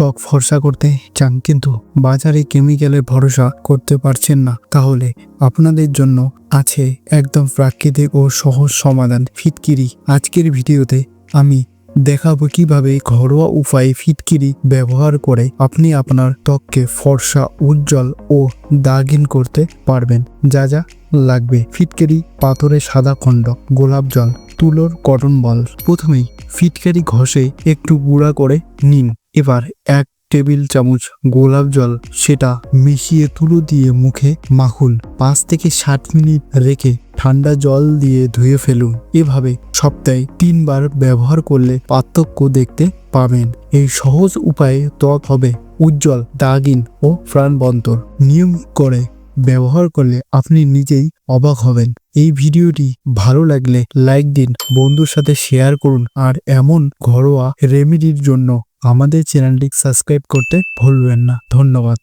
ত্বক ফর্সা করতে চান, কিন্তু বাজারে কেমিক্যালের ভরসা করতে পারছেন না। তাহলে আপনাদের জন্য আছে একদম প্রাকৃতিক ও সহজ সমাধান ফিটকিরি। আজকের ভিডিওতে আমি দেখাবো কীভাবে ঘরোয়া উপায়ে ফিটকিরি ব্যবহার করে আপনি আপনার ত্বককে ফর্সা, উজ্জ্বল ও দাগিন করতে পারবেন। যা যা লাগবে। ফিটকিরি পাথরে সাদা খণ্ড, গোলাপ জল, তুলোর কটন বল। প্রথমেই ফিটকারি ঘষে একটু গুঁড়া করে নিন। এবার এক টেবিল চামচ গোলাপ জল, সেটা মিশিয়ে তুলো দিয়ে মুখে মাখুন। পাঁচ থেকে ষাট মিনিট রেখে ঠান্ডা জল দিয়ে ধুয়ে ফেলুন। এভাবে সপ্তাহে তিনবার ব্যবহার করলে পার্থক্য দেখতে পাবেন। এই সহজ উপায়ে ত্বক হবে উজ্জ্বল দাগিন ও প্রাণবন্তর। নিয়ম করে ব্যবহার করলে আপনি নিজেই অবাক হবেন। এই ভিডিওটি ভালো লাগলে লাইক দিন, বন্ধুর সাথে শেয়ার করুন আর এমন ঘরোয়া রেমেডির জন্য আমাদের চ্যানেলটি সাবস্ক্রাইব করতে ভুলবেন না। ধন্যবাদ।